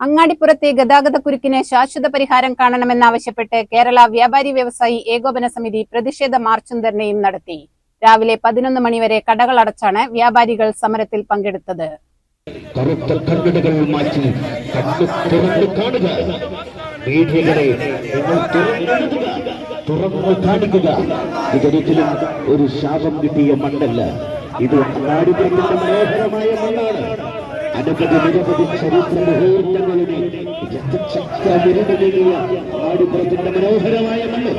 അങ്ങാടിപ്പുറത്തെ ഗതാഗതക്കുരുക്കിന് ശാശ്വത പരിഹാരം കാണണമെന്നാവശ്യപ്പെട്ട് കേരള വ്യാപാരി വ്യവസായി ഏകോപന സമിതി പ്രതിഷേധ മാർച്ചും ധർണയും നടത്തി. രാവിലെ പതിനൊന്ന് മണിവരെ കടകൾ അടച്ചാണ് വ്യാപാരികൾ സമരത്തിൽ പങ്കെടുത്തത്. മാറ്റി കാണുക. തുറന്നു ഇതൊരിക്കലും ഒരു ശാപം കിട്ടിയ മണ്ണല്ല. ഇത് മനോഹരമായ മണ്ണാണ്. അനവധി നിരവധി ചരിത്ര മുഹൂർത്തങ്ങളുടെ രക്തചക്രവിരുന്നിയ അങ്ങാടിപുരത്തിന്റെ മനോഹരമായ മണ്ണ്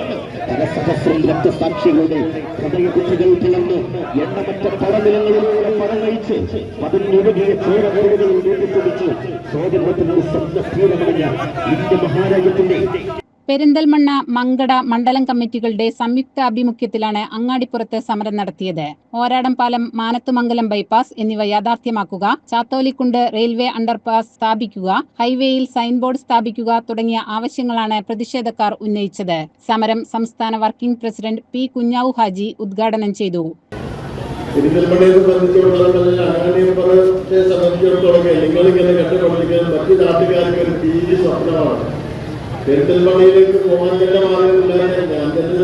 പരസഹസ്രം രക്തസാക്ഷികളുടെ ഹൃദയകുറ്റികൾ പിളർന്ന് എണ്ണമറ്റ പടനിലങ്ങളിലൂടെ പടനയിച്ച് പതിനൊഴുകിയ ചോരപ്പുഴകളിൽ നീട്ടിത്തുടിച്ച് സ്വാതന്ത്ര്യത്തിന്റെ സ്വപ്നഭീരമടഞ്ഞ ഇന്ത്യ മഹാരാജ്യത്തിന്റെ പെരിന്തൽമണ്ണ മങ്കട മണ്ഡലം കമ്മിറ്റികളുടെ സംയുക്ത ആഭിമുഖ്യത്തിലാണ് അങ്ങാടിപ്പുറത്ത് സമരം നടത്തിയത്. ഓരാടം പാലം മാനത്തുമംഗലം ബൈപ്പാസ് എന്നിവ യാഥാർത്ഥ്യമാക്കുക ചാത്തോലിക്കുണ്ട് റെയിൽവേ അണ്ടർപാസ് സ്ഥാപിക്കുക ഹൈവേയിൽ സൈൻ ബോർഡ് സ്ഥാപിക്കുക തുടങ്ങിയ ആവശ്യങ്ങളാണ് പ്രതിഷേധക്കാർ ഉന്നയിച്ചത്. സമരം സംസ്ഥാന working president P Kunhavu Haji ഉദ്ഘാടനം ചെയ്തു. സംബന്ധിച്ചിടത്തോളം നിങ്ങൾ ഇങ്ങനെ കണ്ടുകൊണ്ടിരിക്കുന്നത് മറ്റു നാട്ടുകാർക്ക് ഒരു തീരെ സ്വപ്നമാണ്. പെരിന്തൽമണ്ണയിലേക്ക് പോകാൻ തന്നെ മാർഗമില്ലാതെ ഞാൻ തന്നെ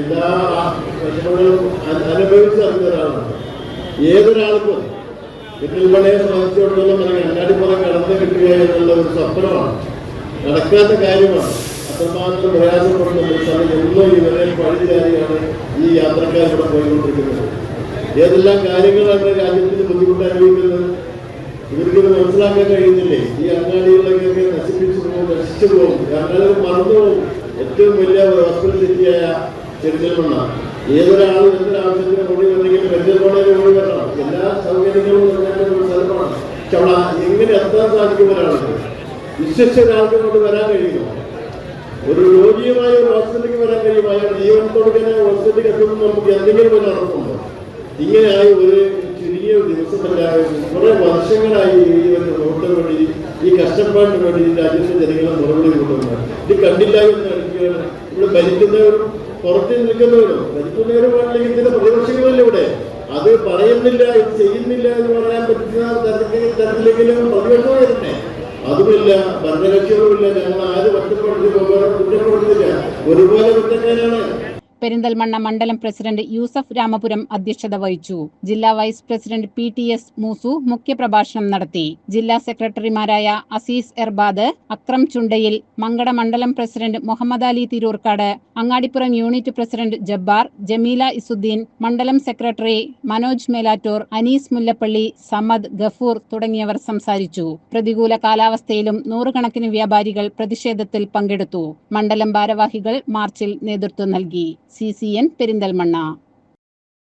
എല്ലാ അനുഭവിച്ച് അറിഞ്ഞ ഏതൊരാൾക്കും പെരുന്തൽമണ്ണയെ സംബന്ധിച്ചിടത്തോളം അല്ലെങ്കിൽ അങ്ങാടിപ്പുറം കടന്നു കിട്ടുക എന്നുള്ള ഒരു സ്വപ്നമാണ്. നടക്കാത്ത കാര്യമാണ്. അത്രമാത്രം പ്രയാസപ്പെടുന്ന സ്ഥലം എന്നും ഇവരെ പഴുതിയാറിയാണ് ഈ യാത്രക്കാർ പോയിക്കൊണ്ടിരിക്കുന്നത്. ഏതെല്ലാം കാര്യങ്ങളാണ് രാജ്യത്തിന് ബുദ്ധിമുട്ട് അനുഭവിക്കുന്നത്? ഇവർക്കിത് മനസ്സിലാക്കാൻ കഴിയുന്നില്ലേ? ഈ അങ്ങാടി നശിച്ചു പോകും അങ്ങാടികൾ മറന്നു പോകും ഏറ്റവും വലിയ ഒരു ഹോസ്പിറ്റൽ സിറ്റിയായ ചെറുതൽമണ്ണ ഏതൊരാളും എന്തൊരാവശ്യത്തിന് ഓടി വന്നെങ്കിലും പെരിന്തൽമണ്ണയിൽ ഓടി വരണം എല്ലാ സൗകര്യങ്ങളും ഒരു സ്ഥലമാണ്. പക്ഷെ അവിടെ എങ്ങനെ എത്താൻ സാധിക്കും ഒരാൾക്ക് വിശ്വസിച്ച ഒരാൾക്ക് കൊണ്ട് വരാൻ കഴിയുമോ? ഒരു രോഗിയുമായ ഒരു ഹോസ്പിറ്റലിലേക്ക് വരാൻ കഴിയും അയാൾ ജീവൻ കൊടുക്കുന്ന ഹോസ്പിറ്റലിലേക്ക് എത്തുമ്പോൾ നമുക്ക് എന്തെങ്കിലും ഒരു നടക്കുന്നുണ്ടോ ഇങ്ങനെയായി ഒരു ചുരുങ്ങിയ ദിവസത്തിലായി കുറെ വർഷങ്ങളായി ഒരു വോട്ടിന് വേണ്ടി ഈ കഷ്ടപ്പാടിന് വേണ്ടി രാജ്യത്തെ ജനങ്ങളെ മറുപടി കൊടുക്കുന്നത് ഇത് കണ്ടില്ല എന്ന് കാണിക്കുകയാണ് ഇവിടെ ഭരിക്കുന്നവരും പുറത്ത് നിൽക്കുന്നവരും ഭരിക്കുന്നവരും ആണെങ്കിൽ ഇതിന്റെ പ്രതിപക്ഷങ്ങളല്ലേ ഇവിടെ? അത് പറയുന്നില്ല ഇത് ചെയ്യുന്നില്ല എന്ന് പറയാൻ പറ്റുന്ന തരത്തിൽ തരത്തിലെങ്കിലും പ്രതിപക്ഷം അതുമില്ല ഭരണകക്ഷികളുമില്ല. ഞങ്ങൾ ആരും ഒറ്റപ്പെടുത്തി കുറ്റപ്പെടുത്തില്ല ഒരുപോലെ കുറ്റക്കാരാണ്. പെരിന്തൽമണ്ണ മണ്ഡലം പ്രസിഡന്റ് യൂസഫ് രാമപുരം അധ്യക്ഷത വഹിച്ചു. ജില്ലാ vice president P T S Moosu മുഖ്യപ്രഭാഷണം നടത്തി. ജില്ലാ സെക്രട്ടറിമാരായ അസീസ് എർബാദ് അക്രം ചുണ്ടയിൽ മങ്കട മണ്ഡലം president Muhammad Ali Tirurkad Angadippuram unit president Jabbar Jameela Izzuddin മണ്ഡലം സെക്രട്ടറി മനോജ് മേലാറ്റൂർ അനീസ് മുല്ലപ്പള്ളി സമദ് ഗഫൂർ തുടങ്ങിയവർ സംസാരിച്ചു. പ്രതികൂല കാലാവസ്ഥയിലും നൂറുകണക്കിന് വ്യാപാരികൾ പ്രതിഷേധത്തിൽ പങ്കെടുത്തു. മണ്ഡലം ഭാരവാഹികൾ മാർച്ചിൽ നേതൃത്വം നൽകി. சிசிஎன் பெரிந்தல்மண்ணா.